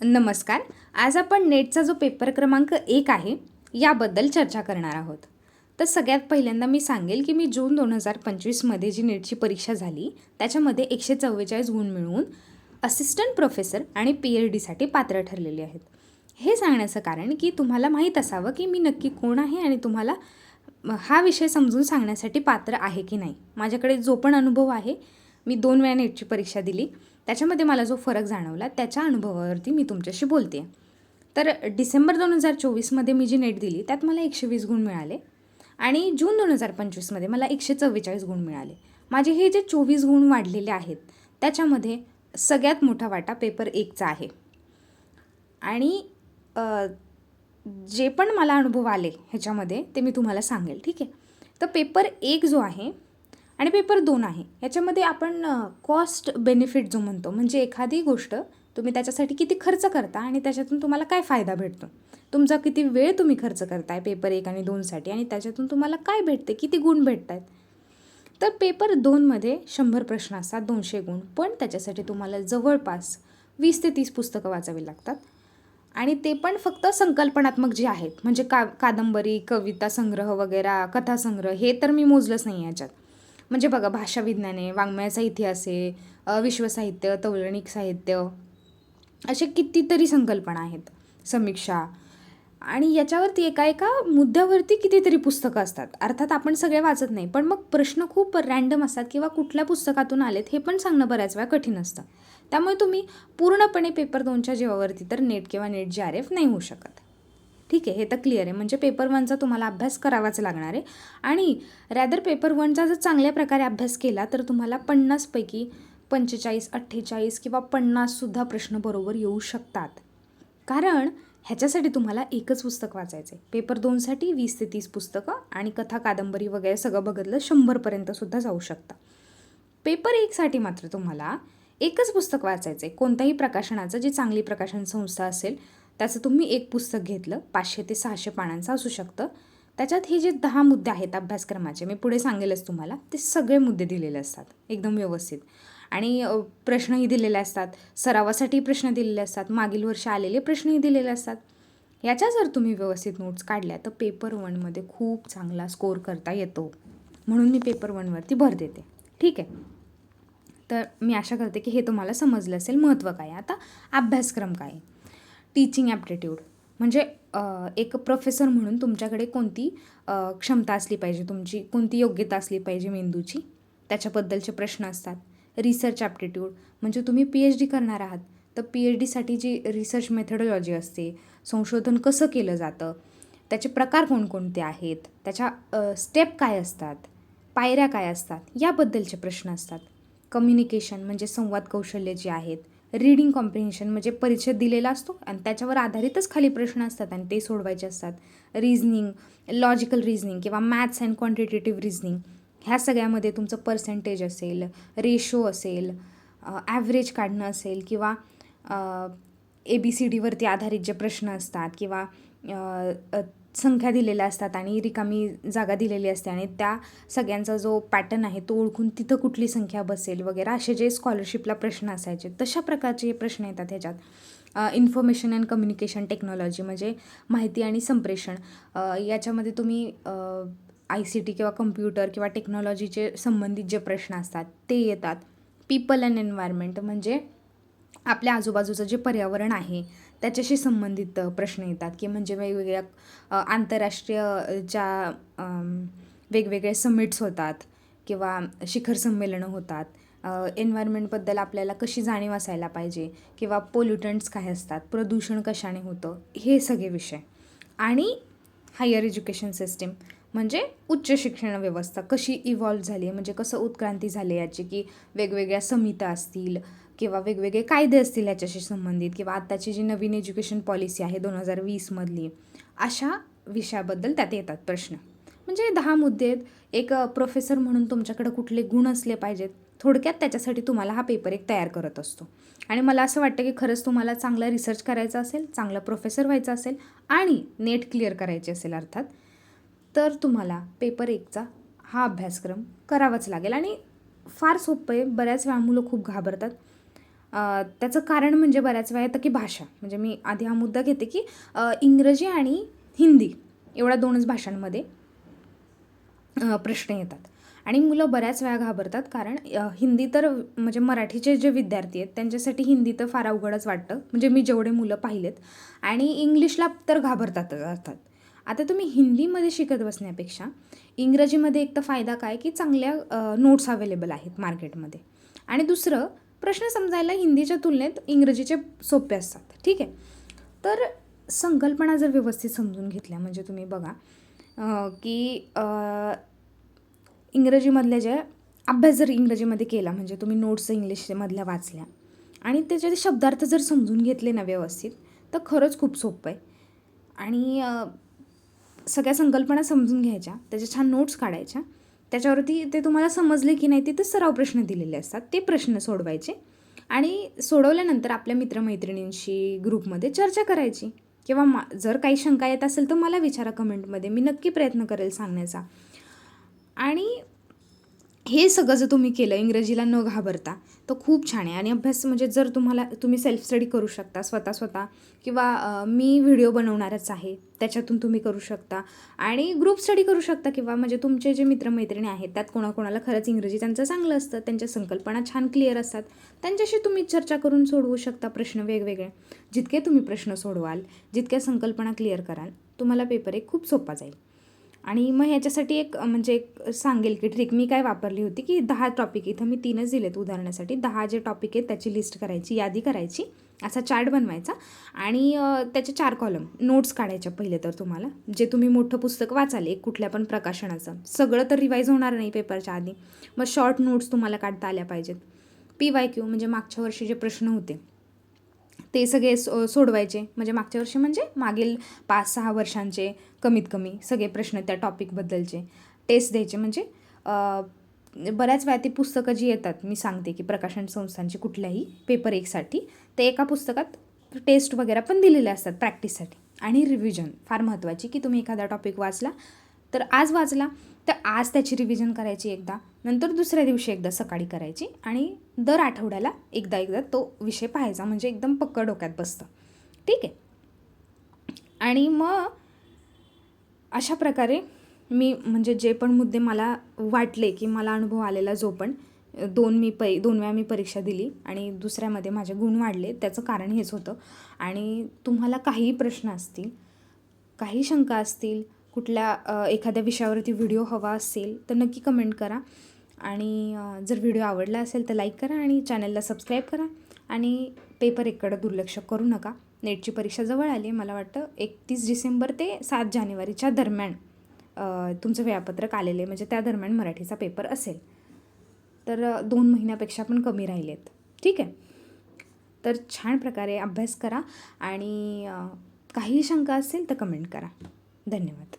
नमस्कार. आज आपण नेटचा जो पेपर क्रमांक एक आहे याबद्दल चर्चा करणार आहोत. तर सगळ्यात पहिल्यांदा मी सांगेल की मी जून दोन हजार पंचवीसमध्ये जी नेटची परीक्षा झाली त्याच्यामध्ये एकशे चव्वेचाळीस गुण मिळवून असिस्टंट प्रोफेसर आणि पी एच डीसाठी पात्र ठरलेले आहेत. हे सांगण्याचं कारण की तुम्हाला माहीत असावं की मी नक्की कोण आहे आणि तुम्हाला हा विषय समजून सांगण्यासाठी पात्र आहे की नाही. माझ्याकडे जो पण अनुभव आहे मी दोन वेळा नेटची परीक्षा दिली. त्याच्यामध्ये मला जो फरक जाणवला त्याच्या अनुभवावरती मी तुमच्याशी बोलते. तर डिसेंबर दोन हजार चोवीसमध्ये मी जी नेट दिली त्यात मला एकशे वीस गुण मिळाले आणि जून दोन हजार पंचवीसमध्ये मला एकशे चव्वेचाळीस गुण मिळाले. माझे हे जे चोवीस गुण वाढलेले आहेत त्याच्यामध्ये सगळ्यात मोठा वाटा पेपर एकचा आहे. आणि जे पण मला अनुभव आले ह्याच्यामध्ये ते मी तुम्हाला सांगेल ठीक आहे? तर पेपर एक जो आहे आणि पेपर दोन आहे. याच्यामध्ये आपण कॉस्ट बेनिफिट जो म्हणतो म्हणजे एखादी गोष्ट तुम्ही त्याच्यासाठी किती खर्च करता आणि त्याच्यातून तुम्हाला काय फायदा भेटतो. तुमचा किती वेळ तुम्ही खर्च करताय पेपर एक आणि दोनसाठी आणि त्याच्यातून तुम्हाला काय भेटते किती गुण भेटत आहेत तर पेपर दोनमध्ये शंभर प्रश्न असतात दोनशे गुण पण त्याच्यासाठी तुम्हाला जवळपास वीस ते तीस पुस्तकं वाचावी लागतात. आणि ते पण फक्त संकल्पनात्मक जे आहेत म्हणजे का कादंबरी कविता संग्रह वगैरे कथासंग्रह हे तर मी मोजलंच नाही याच्यात. म्हणजे बघा भाषा विज्ञाने वाङ्मयाचा इतिहास आहे विश्वसाहित्य तौलणिक साहित्य असे कितीतरी संकल्पना आहेत समीक्षा. आणि याच्यावरती एका एका मुद्द्यावरती कितीतरी पुस्तकं असतात. अर्थात आपण सगळे वाचत नाही पण मग प्रश्न खूप रॅन्डम असतात किंवा कुठल्या पुस्तकातून आलेत हे पण सांगणं बऱ्याच वेळा कठीण असतं. त्यामुळे तुम्ही पूर्णपणे पेपर दोनच्या जीवावरती तर नेट किंवा नेट जी आर एफ नाही होऊ शकत. ठीक आहे हे तर क्लिअर आहे. म्हणजे पेपर वनचा तुम्हाला अभ्यास करावाच लागणार आहे. आणि रॅदर पेपर वनचा जर चांगल्या प्रकारे अभ्यास केला तर तुम्हाला पन्नासपैकी पंचेचाळीस अठ्ठेचाळीस किंवा पन्नाससुद्धा प्रश्न बरोबर येऊ शकतात. कारण ह्याच्यासाठी तुम्हाला एकच पुस्तक वाचायचं आहे पेपर दोनसाठी वीस ते तीस पुस्तकं आणि कथा कादंबरी वगैरे सगळं बघितलं शंभरपर्यंतसुद्धा जाऊ शकता. पेपर एकसाठी मात्र तुम्हाला एकच पुस्तक वाचायचं आहे कोणत्याही प्रकाशनाचं जी चांगली प्रकाशन संस्था असेल त्याचं तुम्ही एक पुस्तक घेतलं पाचशे ते सहाशे पानांचं असू शकतं. त्याच्यात हे जे दहा मुद्दे आहेत अभ्यासक्रमाचे मी पुढे सांगेलच तुम्हाला ते सगळे मुद्दे दिलेले असतात एकदम व्यवस्थित. आणि प्रश्नही दिलेले असतात सरावासाठी प्रश्न दिलेले असतात मागील वर्षी आलेले प्रश्नही दिलेले असतात. याच्या जर तुम्ही व्यवस्थित नोट्स काढल्या तर पेपर वनमध्ये खूप चांगला स्कोअर करता येतो. म्हणून मी पेपर वनवरती भर देते. ठीक आहे? तर मी आशा करते की हे तुम्हाला समजलं असेल महत्त्व काय आहे. आता अभ्यासक्रम काय आहे? टीचिंग ॲप्टिट्यूड म्हणजे एक प्रोफेसर म्हणून तुमच्याकडे कोणती क्षमता असली पाहिजे? तुमची कोणती योग्यता असली पाहिजे मेंदूची? त्याच्याबद्दलचे प्रश्न असतात. रिसर्च ॲप्टिट्यूड म्हणजे तुम्ही पी एच डी करणार आहात. तर पी एच डीसाठी जी रिसर्च मेथडॉलॉजी असते संशोधन कसं केलं जातं? त्याचे प्रकार कोणकोणते आहेत? त्याच्या स्टेप काय असतात? पायऱ्या काय असतात? याबद्दलचे प्रश्न असतात. कम्युनिकेशन म्हणजे संवाद कौशल्य जे आहेत रीडिंग कॉम्प्रिहेन्शन म्हणजे परिचय दिलेला असतो आणि त्याच्यावर आधारितच खाली प्रश्न असतात आणि ते सोडवायचे असतात. रिझनिंग लॉजिकल रिझनिंग किंवा मॅथ्स अँड क्वांटिटेटिव्ह रिझनिंग ह्या सगळ्यामध्ये तुमचं पर्सेंटेज असेल रेशो असेल ॲव्हरेज काढणं असेल किंवा ए बी सी डीवरती आधारित जे प्रश्न असतात किंवा संख्या दिलेल्या असतात आणि रिकामी जागा दिलेली असते आणि त्या सगळ्यांचा जो पॅटर्न आहे तो ओळखून तिथं कुठली संख्या बसेल वगैरे असे जे स्कॉलरशिपला प्रश्न असायचे तशा प्रकारचे हे प्रश्न येतात ह्याच्यात. इन्फॉर्मेशन अँड कम्युनिकेशन टेक्नॉलॉजी म्हणजे माहिती आणि संप्रेषण. याच्यामध्ये तुम्ही आय सी टी किंवा कम्प्युटर किंवा टेक्नॉलॉजीचे संबंधित जे प्रश्न असतात ते येतात. पीपल अँड एन्व्हायरमेंट म्हणजे आपल्या आजूबाजूचं जे पर्यावरण आहे त्याच्याशी संबंधित प्रश्न येतात की म्हणजे वेगवेगळ्या आंतरराष्ट्रीय ज्या वेगवेगळे समिट्स होतात किंवा शिखर संमेलनं होतात एन्व्हायरमेंटबद्दल आपल्याला कशी जाणीव असायला पाहिजे किंवा पोल्युटंट्स काय असतात प्रदूषण कशाने होतं हे सगळे विषय. आणि हायर एज्युकेशन सिस्टीम. म्हणजे उच्च शिक्षण व्यवस्था कशी इव्हॉल्व झाली आहे? म्हणजे कसं उत्क्रांती झाली याची? की वेगवेगळ्या समित्या असतील किंवा वेगवेगळे कायदे असतील याच्याशी संबंधित किंवा आत्ताची जी नवीन एज्युकेशन पॉलिसी आहे दोन हजार वीसमधली अशा विषयाबद्दल त्यात येतात प्रश्न. म्हणजे दहा मुद्दे आहेत. एक प्रोफेसर म्हणून तुमच्याकडे कुठले गुण असले पाहिजेत थोडक्यात त्याच्यासाठी तुम्हाला हा पेपर एक तयार करत असतो. आणि मला असं वाटतं की खरंच तुम्हाला चांगला रिसर्च करायचा असेल चांगला प्रोफेसर व्हायचा असेल आणि नेट क्लिअर करायचे असेल अर्थात तर तुम्हाला पेपर एकचा हा अभ्यासक्रम करावाच लागेल. आणि फार सोपं आहे. बऱ्याच वेळा मुलं खूप घाबरतात. त्याचं कारण म्हणजे बऱ्याच वेळा येतं की भाषा. म्हणजे मी आधी हा मुद्दा घेते की इंग्रजी आणि हिंदी एवढ्या दोनच भाषांमध्ये प्रश्न येतात. आणि मुलं बऱ्याच वेळा घाबरतात कारण हिंदी तर म्हणजे मराठीचे जे विद्यार्थी आहेत त्यांच्यासाठी हिंदी तर फार अवघडच वाटतं. म्हणजे मी जेवढे मुलं पाहिलेत. आणि इंग्लिशला तर घाबरतातच अर्थात. आता तुम्ही हिंदीमध्ये शिकत बसण्यापेक्षा इंग्रजीमध्ये एक तर फायदा काय की चांगल्या नोट्स अवेलेबल आहेत मार्केटमध्ये. आणि दुसरं प्रश्न समजायला हिंदीच्या तुलनेत इंग्रजीचे सोपे असतात. ठीक आहे? तर संकल्पना जर व्यवस्थित समजून घेतल्या म्हणजे तुम्ही बघा की इंग्रजीमधल्या ज्या अभ्यास जर इंग्रजीमध्ये केला म्हणजे तुम्ही नोट्स इंग्लिशमधल्या वाचल्या आणि त्याचे शब्दार्थ जर समजून घेतले ना व्यवस्थित तर खरंच खूप सोपं आहे. आणि सगळ्या संकल्पना समजून घ्यायच्या त्याच्या छान नोट्स काढायच्या. त्याच्यावरती ते तुम्हाला समजले की नाही तिथे सराव प्रश्न दिलेले असतात. ते प्रश्न सोडवायचे आणि सोडवल्यानंतर आपल्या मित्रमैत्रिणींशी ग्रुपमध्ये चर्चा करायची. किंवा मा जर काही शंका येत असेल तर मला विचारा कमेंटमध्ये. मी नक्की प्रयत्न करेल सांगण्याचा. आणि हे सगळं जर तुम्ही केलं इंग्रजीला न घाबरता तर खूप छान आहे. आणि अभ्यास म्हणजे जर तुम्हाला तुम्ही सेल्फ स्टडी करू शकता स्वतः स्वतः किंवा मी व्हिडिओ बनवणारच आहे त्याच्यातून तुम्ही करू शकता. आणि ग्रुप स्टडी करू शकता किंवा म्हणजे तुमचे जे मित्रमैत्रिणी आहेत त्यात कोणाकोणाला खरंच इंग्रजी त्यांचं चांगलं असतं त्यांच्या संकल्पना छान क्लिअर असतात. त्यांच्याशी तुम्ही चर्चा करून सोडवू शकता प्रश्न वेगवेगळे. जितके तुम्ही प्रश्न सोडवाल जितक्या संकल्पना क्लिअर कराल तुम्हाला पेपर एक खूप सोपा जाईल. आणि मग ह्याच्यासाठी एक म्हणजे एक सांगेल की ट्रिक मी काय वापरली होती की दहा टॉपिक इथं मी तीनच दिलेत उदाहरणासाठी. दहा जे टॉपिक आहेत त्याची लिस्ट करायची यादी करायची असा चार्ट बनवायचा. आणि त्याचे चार कॉलम नोट्स काढायच्या पहिले तर तुम्हाला जे तुम्ही मोठं पुस्तक वाचाल एक कुठल्या पण प्रकाशनाचं. सगळं तर रिवाईज होणार नाही पेपरच्या आधी. मग शॉर्ट नोट्स तुम्हाला काढता आल्या पाहिजेत. पी वाय क्यू म्हणजे मागच्या वर्षी जे प्रश्न होते ते सगळे सो सोडवायचे. म्हणजे मागच्या वर्षी म्हणजे मागील पाच सहा वर्षांचे कमीत कमी सगळे प्रश्न त्या टॉपिकबद्दलचे टेस्ट द्यायचे. म्हणजे बऱ्याच वेळा ती पुस्तकं जी येतात मी सांगते की प्रकाशन संस्थांची कुठल्याही पेपर एकसाठी ते एका पुस्तकात टेस्ट वगैरे पण दिलेले असतात प्रॅक्टिससाठी आणि रिव्हिजन फार महत्त्वाची की तुम्ही एखादा टॉपिक वाचला तर आज वाचला तर आज त्याची रिव्हिजन करायची एकदा नंतर दुसऱ्या दिवशी एकदा सकाळी करायची आणि दर आठवड्याला एकदा एकदा तो विषय पाहायचा. म्हणजे एकदम पक्क डोक्यात बसतं. ठीक आहे? आणि मग अशा प्रकारे मी म्हणजे जे पण मुद्दे मला वाटले की मला अनुभव आलेला जो पण दोन मी पै दोन वेळा मी परीक्षा दिली आणि दुसऱ्यामध्ये माझे गुण वाढले त्याचं कारण हेच होतं. आणि तुम्हाला काहीही प्रश्न असतील काही शंका असतील कुठल्या एखाद्या विषयावरती व्हिडिओ हवा असेल तर नक्की कमेंट करा. आणि जर व्हिडिओ आवडला असेल तर लाईक करा आणि चॅनलला सबस्क्राईब करा. आणि पेपर एककडं दुर्लक्ष करू नका. नेटची परीक्षा जवळ आली आहे. मला वाटतं एकतीस डिसेंबर ते सात जानेवारीच्या दरम्यान तुमचं वेळापत्रक आलेलं आहे. म्हणजे त्या दरम्यान मराठीचा पेपर असेल. तर दोन महिन्यापेक्षा पण कमी राहिलेत. ठीक आहे? तर छान प्रकारे अभ्यास करा. आणि काही शंका असेल तर कमेंट करा. धन्यवाद.